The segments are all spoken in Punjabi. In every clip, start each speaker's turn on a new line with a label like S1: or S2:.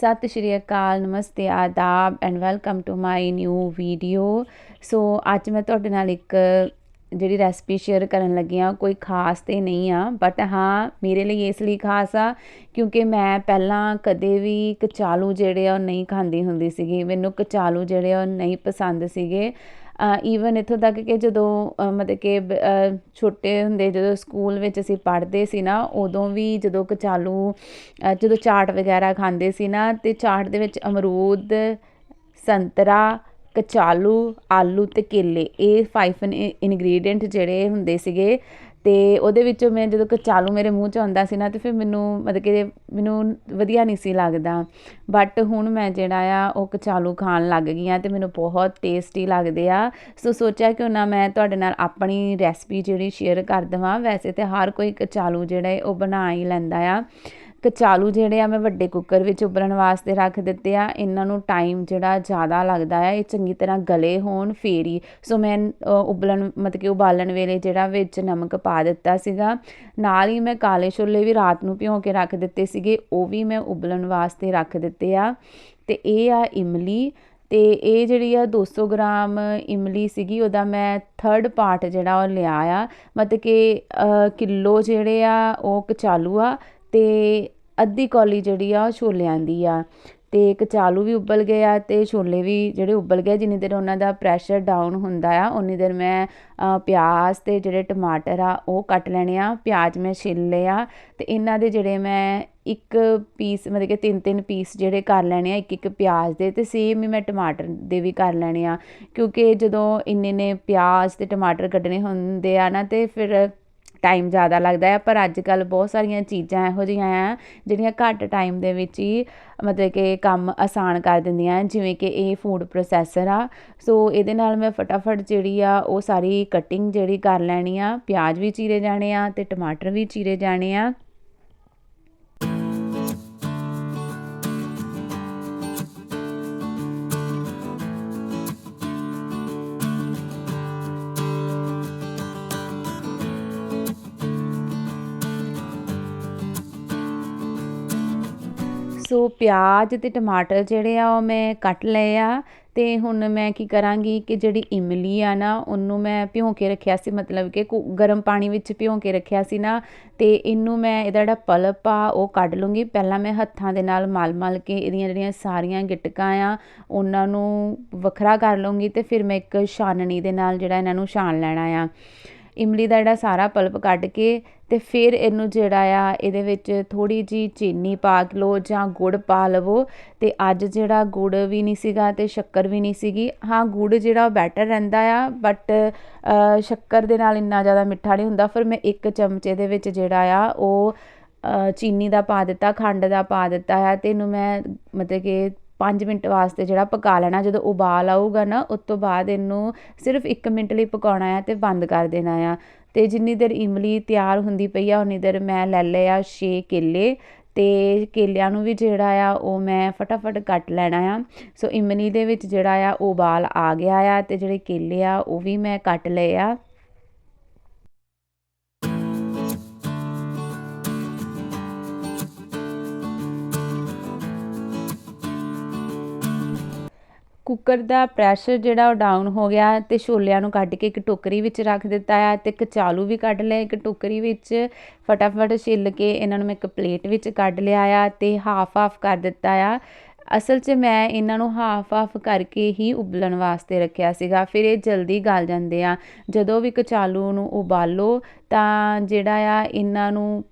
S1: ਸਤਿ ਸ਼੍ਰੀ ਅਕਾਲ, ਨਮਸਤੇ, ਆਦਾਬ and welcome to my new video so ਅੱਜ ਮੈਂ ਤੁਹਾਡੇ ਨਾਲ ਇੱਕ ਜਿਹੜੀ ਰੈਸਪੀ ਸ਼ੇਅਰ ਕਰਨ ਲੱਗੀ ਆ ਕੋਈ ਖਾਸ ਤੇ ਨਹੀਂ ਆ ਬਟ ਹਾਂ, ਮੇਰੇ ਲਈ ਇਸ ਲਈ ਖਾਸ ਆ, ਕਿਉਂਕਿ ਮੈਂ ਪਹਿਲਾਂ ਕਦੇ ਵੀ ਕਚਾਲੂ ਜਿਹੜੇ ਆ ਉਹ ਨਹੀਂ ਖਾਂਦੀ ਹੁੰਦੀ ਸੀਗੀ। ਮੈਨੂੰ ਕਚਾਲੂ ਜਿਹੜੇ ਆ ਉਹ ਨਹੀਂ ਪਸੰਦ ਸੀਗੇ। ਈਵਨ ਇੱਥੋਂ ਤੱਕ ਕਿ ਜਦੋਂ ਮਤਲਬ ਕਿ ਛੋਟੇ ਹੁੰਦੇ ਜਦੋਂ ਸਕੂਲ ਵਿੱਚ ਅਸੀਂ ਪੜ੍ਹਦੇ ਸੀ ਨਾ, ਉਦੋਂ ਵੀ ਜਦੋਂ ਕਚਾਲੂ ਜਦੋਂ ਚਾਟ ਵਗੈਰਾ ਖਾਂਦੇ ਸੀ ਨਾ, ਤੇ ਚਾਟ ਦੇ ਵਿੱਚ ਅਮਰੂਦ, ਸੰਤਰਾ, ਕਚਾਲੂ, ਆਲੂ ਤੇ ਕੇਲੇ, ਇਹ ਫਾਈਵ ਇਨਗਰੀਡੀਐਂਟ ਜਿਹੜੇ ਹੁੰਦੇ ਸੀਗੇ ਅਤੇ ਉਹਦੇ ਵਿੱਚੋਂ ਮੈਂ ਜਦੋਂ ਕਚਾਲੂ ਮੇਰੇ ਮੂੰਹ 'ਚ ਆਉਂਦਾ ਸੀ ਨਾ, ਤੇ ਫਿਰ ਮੈਨੂੰ ਮਤਲਬ ਕਿ ਮੈਨੂੰ ਵਧੀਆ ਨਹੀਂ ਸੀ ਲੱਗਦਾ। ਬਟ ਹੁਣ ਮੈਂ ਜਿਹੜਾ ਆ, ਉਹ ਕਚਾਲੂ ਖਾਣ ਲੱਗ ਗਈ ਹਾਂ ਅਤੇ ਮੈਨੂੰ ਬਹੁਤ ਟੇਸਟੀ ਲੱਗਦੇ ਆ। ਸੋ ਸੋਚਿਆ ਕਿ ਨਾ ਮੈਂ ਤੁਹਾਡੇ ਨਾਲ ਆਪਣੀ ਰੈਸਪੀ ਜਿਹੜੀ ਸ਼ੇਅਰ ਕਰ ਦਵਾਂ। ਵੈਸੇ ਤਾਂ ਹਰ ਕੋਈ ਕਚਾਲੂ ਜਿਹੜਾ ਹੈ ਉਹ ਬਣਾ ਹੀ ਲੈਂਦਾ ਆ। ਕਚਾਲੂ ਜਿਹੜੇ ਆ ਮੈਂ ਵੱਡੇ ਕੁੱਕਰ ਵਿੱਚ ਉਬਲਣ ਵਾਸਤੇ ਰੱਖ ਦਿੱਤੇ ਆ। ਇਹਨਾਂ ਨੂੰ ਟਾਈਮ ਜਿਹੜਾ ਜ਼ਿਆਦਾ ਲੱਗਦਾ ਆ, ਇਹ ਚੰਗੀ ਤਰ੍ਹਾਂ ਗਲੇ ਹੋਣ ਫੇਰ ਹੀ। ਸੋ ਮੈਂ ਉਬਲਣ ਮਤਲਬ ਕਿ ਉਬਾਲਣ ਵੇਲੇ ਜਿਹੜਾ ਵਿੱਚ ਨਮਕ ਪਾ ਦਿੱਤਾ ਸੀਗਾ। ਨਾਲ ਹੀ ਮੈਂ ਕਾਲੇ ਛੋਲੇ ਵੀ ਰਾਤ ਨੂੰ ਭਿਓ ਕੇ ਰੱਖ ਦਿੱਤੇ ਸੀਗੇ, ਉਹ ਵੀ ਮੈਂ ਉਬਲਣ ਵਾਸਤੇ ਰੱਖ ਦਿੱਤੇ ਆ। ਤੇ ਇਹ ਆ ਇਮਲੀ। ਤੇ ਇਹ ਜਿਹੜੀ ਆ 200 ਗ੍ਰਾਮ ਇਮਲੀ ਸੀਗੀ, ਉਹਦਾ ਮੈਂ ਥਰਡ ਪਾਰਟ ਜਿਹੜਾ ਉਹ ਲਿਆ ਆ। ਮਤਲਬ ਕਿ ਕਿਲੋ ਜਿਹੜੇ ਆ ਉਹ ਕਚਾਲੂ ਆ। ਅਤੇ ਅੱਧੀ ਕੌਲੀ ਜਿਹੜੀ ਆ ਉਹ ਛੋਲਿਆਂ ਦੀ ਆ। ਅਤੇ ਕਚਾਲੂ ਵੀ ਉਬਲ ਗਏ ਆ ਅਤੇ ਛੋਲੇ ਵੀ ਜਿਹੜੇ ਉਬਲ ਗਏ, ਜਿੰਨੀ ਦੇਰ ਉਹਨਾਂ ਦਾ ਪ੍ਰੈਸ਼ਰ ਡਾਊਨ ਹੁੰਦਾ ਆ ਉਨੀ ਦੇਰ ਮੈਂ ਪਿਆਜ਼ ਅਤੇ ਜਿਹੜੇ ਟਮਾਟਰ ਆ, ਉਹ ਕੱਟ ਲੈਣੇ ਆ। ਪਿਆਜ਼ ਮੈਂ ਛਿੱਲ ਲਏ ਆ ਤੇ ਇਹਨਾਂ ਦੇ ਜਿਹੜੇ ਮੈਂ ਇੱਕ ਪੀਸ ਮਤਲਬ ਕਿ ਤਿੰਨ ਤਿੰਨ ਪੀਸ ਜਿਹੜੇ ਕਰ ਲੈਣੇ ਆ, ਇੱਕ ਇੱਕ ਪਿਆਜ਼ ਦੇ ਅਤੇ ਸੇਮ ਹੀ ਮੈਂ ਟਮਾਟਰ ਦੇ ਵੀ ਕਰ ਲੈਣੇ ਆ। ਕਿਉਂਕਿ ਜਦੋਂ ਇੰਨੇ ਨੇ ਪਿਆਜ਼ ਅਤੇ ਟਮਾਟਰ ਕੱਢਣੇ ਹੁੰਦੇ ਆ ਨਾ ਤੇ ਫਿਰ ਟਾਈਮ ਜ਼ਿਆਦਾ ਲੱਗਦਾ ਹੈ, ਪਰ ਅੱਜ ਕੱਲ੍ਹ ਬਹੁਤ ਸਾਰੀਆਂ ਚੀਜ਼ਾਂ ਇਹੋ ਜਿਹੀਆਂ ਆ, ਜਿਹੜੀਆਂ ਘੱਟ ਟਾਈਮ ਦੇ ਵਿੱਚ ਹੀ ਮਤਲਬ ਕਿ ਕੰਮ ਆਸਾਨ ਕਰ ਦਿੰਦੀਆਂ ਜਿਵੇਂ ਕਿ ਇਹ ਫੂਡ ਪ੍ਰੋਸੈਸਰ ਆ। ਸੋ ਇਹਦੇ ਨਾਲ ਮੈਂ ਫਟਾਫਟ ਜਿਹੜੀ ਆ, ਉਹ ਸਾਰੀ ਕਟਿੰਗ ਜਿਹੜੀ ਕਰ ਲੈਣੀ ਆ, ਪਿਆਜ਼ ਵੀ ਚੀਰੇ ਜਾਣੇ ਆ ਤੇ ਟਮਾਟਰ ਵੀ ਚੀਰੇ ਜਾਣੇ ਆ। ਸੋ ਪਿਆਜ਼ ਤੇ ਟਮਾਟਰ ਜਿਹੜੇ ਆ ਉਹ ਮੈਂ ਕੱਟ ਲਏ ਆ ਤੇ ਹੁਣ ਮੈਂ ਕੀ ਕਰਾਂਗੀ ਕਿ ਜਿਹੜੀ ਇਮਲੀ ਆ ਨਾ ਉਹਨੂੰ ਮੈਂ ਭਿਉਂ ਕੇ ਰੱਖਿਆ ਸੀ, ਮਤਲਬ ਕਿ ਕੁ- ਗਰਮ ਪਾਣੀ ਵਿੱਚ ਭਿਉਂ ਕੇ ਰੱਖਿਆ ਸੀ ਨਾ ਤੇ ਇਹਨੂੰ ਮੈਂ ਇਹਦਾ ਜਿਹੜਾ ਪਲਪ ਆ ਉਹ ਕੱਢ ਲੂੰਗੀ। ਪਹਿਲਾਂ ਮੈਂ ਹੱਥਾਂ ਦੇ ਨਾਲ ਮਲ-ਮਲ ਕੇ ਇਹਦੀਆਂ ਜਿਹੜੀਆਂ ਸਾਰੀਆਂ ਗਿਟਕਾਂ ਆ ਉਹਨਾਂ ਨੂੰ ਵੱਖਰਾ ਕਰ ਲੂੰਗੀ ਤੇ ਫਿਰ ਮੈਂ ਇੱਕ ਛਾਨਣੀ ਦੇ ਨਾਲ ਜਿਹੜਾ ਇਹਨਾਂ ਨੂੰ ਛਾਣ ਲੈਣਾ ਆ। ਇਮਲੀ ਦਾ ਜਿਹੜਾ ਸਾਰਾ ਪਲਪ ਕੱਢ ਕੇ ਤੇ ਫਿਰ ਇਹਨੂੰ ਜਿਹੜਾ ਆ, ਇਹਦੇ ਵਿੱਚ ਥੋੜੀ ਜੀ ਚੀਨੀ ਪਾ ਲਓ ਜਾਂ ਗੁੜ ਪਾ ਲਵੋ। ਤੇ ਅੱਜ ਜਿਹੜਾ ਗੁੜ ਵੀ ਨਹੀਂ ਸੀਗਾ ਤੇ ਸ਼ੱਕਰ ਵੀ ਨਹੀਂ ਸੀਗੀ। ਹਾਂ, ਗੁੜ ਜਿਹੜਾ ਉਹ ਬੈਟਰ ਰਹਿੰਦਾ ਆ ਬਟ ਸ਼ੱਕਰ ਦੇ ਨਾਲ ਇੰਨਾ ਜ਼ਿਆਦਾ ਮਿੱਠਾ ਨਹੀਂ ਹੁੰਦਾ। ਫਿਰ ਮੈਂ ਇੱਕ ਚਮਚੇ ਦੇ ਵਿੱਚ ਜਿਹੜਾ ਆ, ਉਹ ਚੀਨੀ ਦਾ ਪਾ ਦਿੱਤਾ, ਖੰਡ ਦਾ ਪਾ ਦਿੱਤਾ ਹੈ ਤੇ ਇਹਨੂੰ ਮੈਂ ਮਤਲਬ ਕਿ ਪੰਜ ਮਿੰਟ ਵਾਸਤੇ ਜਿਹੜਾ ਪਕਾ ਲੈਣਾ, ਜਦੋਂ ਉਬਾਲ ਆਊਗਾ ਨਾ, ਉਸ ਤੋਂ ਬਾਅਦ ਇਹਨੂੰ ਸਿਰਫ 1 ਮਿੰਟ ਲਈ ਪਕਾਉਣਾ ਆ ਤੇ ਬੰਦ ਕਰ ਦੇਣਾ ਆ। ਤੇ ਜਿੰਨੀ ਦੇਰ ਇਮਲੀ ਤਿਆਰ ਹੁੰਦੀ ਪਈ ਆ, ਉਨੀ ਦੇਰ ਮੈਂ ਲੈ ਲਏ ਆ 6 ਕੇਲੇ। ਤੇ ਕੇਲਿਆਂ ਨੂੰ ਵੀ ਜਿਹੜਾ ਆ, ਉਹ ਮੈਂ ਫਟਾਫਟ ਕੱਟ ਲੈਣਾ ਆ। ਸੋ ਇਮਲੀ ਦੇ ਵਿੱਚ ਜਿਹੜਾ ਆ, ਉਬਾਲ ਆ ਗਿਆ ਆ ਤੇ ਜਿਹੜੇ ਕੇਲੇ ਆ, ਉਹ ਵੀ ਮੈਂ ਕੱਟ ਲਏ ਆ। ਕੁੱਕਰ ਦਾ ਪ੍ਰੈਸ਼ਰ ਜਿਹੜਾ ਉਹ ਡਾਊਨ ਹੋ ਗਿਆ ਤੇ ਛੋਲਿਆਂ ਨੂੰ ਕੱਢ ਕੇ ਇੱਕ ਟੋਕਰੀ ਵਿੱਚ ਰੱਖ ਦਿੱਤਾ ਆ ਤੇ ਕਚਾਲੂ ਵੀ ਕੱਢ ਲਿਆ, ਇੱਕ ਟੋਕਰੀ ਵਿੱਚ ਫਟਾਫਟ ਛਿੱਲ ਕੇ ਇਹਨਾਂ ਨੂੰ ਮੈਂ ਇੱਕ ਪਲੇਟ ਵਿੱਚ ਕੱਢ ਲਿਆ ਆ ਤੇ ਹਾਫ ਹਾਫ ਕਰ ਦਿੱਤਾ ਆ। ਅਸਲ 'ਚ ਮੈਂ ਇਹਨਾਂ ਨੂੰ ਹਾਫ ਹਾਫ ਕਰਕੇ ਹੀ ਉਬਲਣ ਵਾਸਤੇ ਰੱਖਿਆ ਸੀਗਾ, ਫਿਰ ਇਹ ਜਲਦੀ ਗਲ ਜਾਂਦੇ ਆ। ਜਦੋਂ ਵੀ ਕਚਾਲੂ ਨੂੰ ਉਬਾਲੋ ਤਾਂ ਜਿਹੜਾ ਆ ਇਹਨਾਂ ਨੂੰ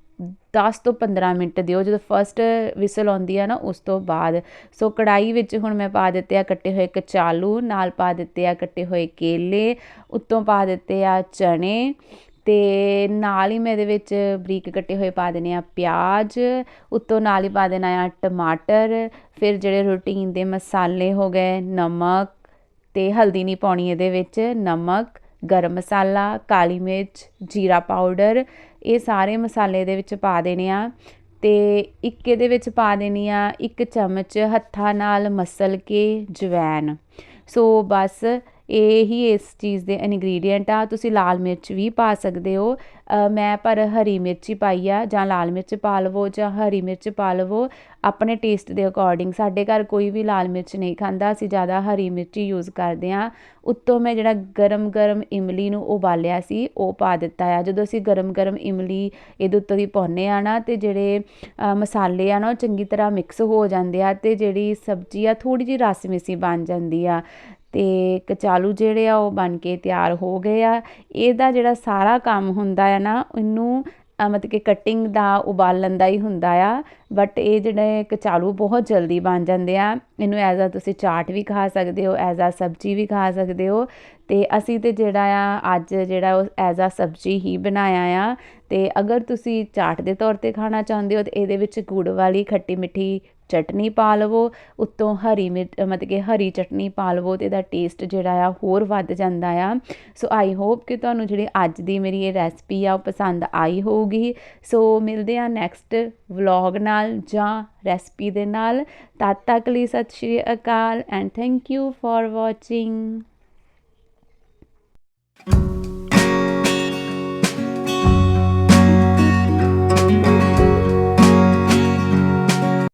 S1: 10 ਤੋਂ 15 ਮਿੰਟ ਦਿਓ। ਜਦੋਂ ਫਸਟ ਵਿਸਲ ਆਉਂਦੀ ਆ ਨਾ, ਉਸ ਤੋਂ ਬਾਅਦ। ਸੋ ਕੜਾਈ ਵਿੱਚ ਹੁਣ ਮੈਂ ਪਾ ਦਿੱਤੇ ਆ ਕੱਟੇ ਹੋਏ ਕਚਾਲੂ ਨਾਲ ਪਾ ਦਿੱਤੇ ਆ ਕੱਟੇ ਹੋਏ ਕੇਲੇ, ਉੱਤੋਂ ਪਾ ਦਿੱਤੇ ਆ ਚਨੇ ਤੇ ਨਾਲ ਹੀ ਮੈਂ ਇਹਦੇ ਵਿੱਚ ਬਰੀਕ ਕੱਟੇ ਹੋਏ ਪਾ ਦੇਣੇ ਆ ਪਿਆਜ਼, ਉੱਤੋਂ ਨਾਲ ਹੀ ਪਾ ਦੇਣਾ ਆ ਟਮਾਟਰ, ਫਿਰ ਜਿਹੜੇ ਰੂਟੀਨ ਦੇ ਮਸਾਲੇ ਹੋ ਗਏ ਨਮਕ ਤੇ ਹਲਦੀ ਨਹੀਂ ਪਾਉਣੀ ਇਹਦੇ ਵਿੱਚ, ਨਮਕ ਗਰਮ ਮਸਾਲਾ, ਕਾਲੀ ਮਿਰਚ, ਜੀਰਾ ਪਾਊਡਰ, ਇਹ ਸਾਰੇ ਮਸਾਲੇ ਦੇ ਵਿੱਚ ਪਾ ਦੇਣੇ ਆ। ਤੇ ਇੱਕ ਇਹਦੇ ਵਿੱਚ ਪਾ ਦੇਣੀ ਆ ਇੱਕ ਚਮਚ ਹੱਥਾਂ ਨਾਲ ਮਸਲ ਕੇ ਜਵੈਨ ਸੋ ਬਸ ਇਹ ਹੀ ਇਸ ਚੀਜ਼ ਦੇ ਇਨਗਰੀਡੀਅੰਟ ਆ। ਤੁਸੀਂ ਲਾਲ ਮਿਰਚ ਵੀ ਪਾ ਸਕਦੇ ਹੋ। ਮੈਂ ਪਰ ਹਰੀ ਮਿਰਚ ਹੀ ਪਾਈ ਆ, ਜਾਂ ਲਾਲ ਮਿਰਚ ਪਾ ਲਵੋ, ਜਾਂ ਹਰੀ ਮਿਰਚ ਪਾ ਲਵੋ। ਆਪਣੇ ਟੇਸਟ ਦੇ ਅਕੋਰਡਿੰਗ ਸਾਡੇ ਘਰ ਕੋਈ ਵੀ ਲਾਲ ਮਿਰਚ ਨਹੀਂ ਖਾਂਦਾ, ਅਸੀਂ ਜ਼ਿਆਦਾ ਹਰੀ ਮਿਰਚ ਹੀ ਯੂਜ਼ ਕਰਦੇ ਹਾਂ। ਉੱਤੋਂ ਮੈਂ ਜਿਹੜਾ ਗਰਮ ਗਰਮ ਇਮਲੀ ਨੂੰ ਉਬਾਲਿਆ ਸੀ, ਉਹ ਪਾ ਦਿੱਤਾ ਆ। ਜਦੋਂ ਅਸੀਂ ਗਰਮ ਗਰਮ ਇਮਲੀ ਇਹਦੇ ਉੱਤੋਂ ਦੀ ਪਾਉਂਦੇ ਆ ਨਾ, ਤੇ ਜਿਹੜੇ ਮਸਾਲੇ ਆ ਨਾ, ਉਹ ਚੰਗੀ ਤਰ੍ਹਾਂ ਮਿਕਸ ਹੋ ਜਾਂਦੇ ਆ, ਤੇ ਜਿਹੜੀ ਸਬਜ਼ੀ ਆ ਥੋੜੀ ਜਿਹੀ ਰਸਮਿਸੀ ਬਣ ਜਾਂਦੀ ਆ। ਅਤੇ ਕਚਾਲੂ ਜਿਹੜੇ ਆ ਉਹ ਬਣ ਕੇ ਤਿਆਰ ਹੋ ਗਏ ਆ। ਇਹਦਾ ਜਿਹੜਾ ਸਾਰਾ ਕੰਮ ਹੁੰਦਾ ਆ ਨਾ, ਇਹਨੂੰ ਮਤਲਬ ਕਿ ਕਟਿੰਗ ਦਾ ਉਬਾਲਣ ਦਾ ਹੀ ਹੁੰਦਾ ਆ। ਬਟ ਇਹ ਜਿਹੜੇ ਕਚਾਲੂ ਬਹੁਤ ਜਲਦੀ ਬਣ ਜਾਂਦੇ ਆ। ਇਹਨੂੰ ਐਜ਼ ਆ ਤੁਸੀਂ ਚਾਟ ਵੀ ਖਾ ਸਕਦੇ ਹੋ ਐਜ਼ ਆ ਸਬਜ਼ੀ ਵੀ ਖਾ ਸਕਦੇ ਹੋ। ਤੇ ਅਸੀਂ ਤੇ ਜਿਹੜਾ ਆ, ਅੱਜ ਜਿਹੜਾ ਉਹ ਐਜ਼ ਆ ਸਬਜ਼ੀ ਹੀ ਬਣਾਇਆ ਆ। ਤੇ ਅਗਰ ਤੁਸੀਂ ਚਾਟ ਦੇ ਤੌਰ ਤੇ ਖਾਣਾ ਚਾਹੁੰਦੇ ਹੋ, ਤੇ ਇਹਦੇ ਵਿੱਚ ਗੁੜ ਵਾਲੀ ਖੱਟੀ ਮਿੱਠੀ ਚਟਨੀ ਪਾ ਲਵੋ, ਉੱਤੋਂ ਹਰੀ ਮਿਰਚ ਮਤਲਬ ਕਿ ਹਰੀ ਚਟਨੀ ਪਾ ਲਵੋ ਤੇ ਇਹਦਾ ਟੇਸਟ ਜਿਹੜਾ ਆ ਹੋਰ ਵੱਧ ਜਾਂਦਾ ਆ। ਸੋ ਆਈ ਹੋਪ ਕਿ ਤੁਹਾਨੂੰ ਜਿਹੜੀ ਅੱਜ ਦੀ ਮੇਰੀ ਇਹ ਰੈਸਪੀ ਆ ਉਹ ਪਸੰਦ ਆਈ ਹੋਊਗੀ। ਸੋ ਮਿਲਦੇ ਆ ਨੈਕਸਟ ਵਲੌਗ ਨਾਲ ਜਾਂ ਰੈਸਪੀ ਦੇ ਨਾਲ। ਤਦ ਤੱਕ ਲਈ ਸਤਿ ਸ਼੍ਰੀ ਅਕਾਲ and thank you for watching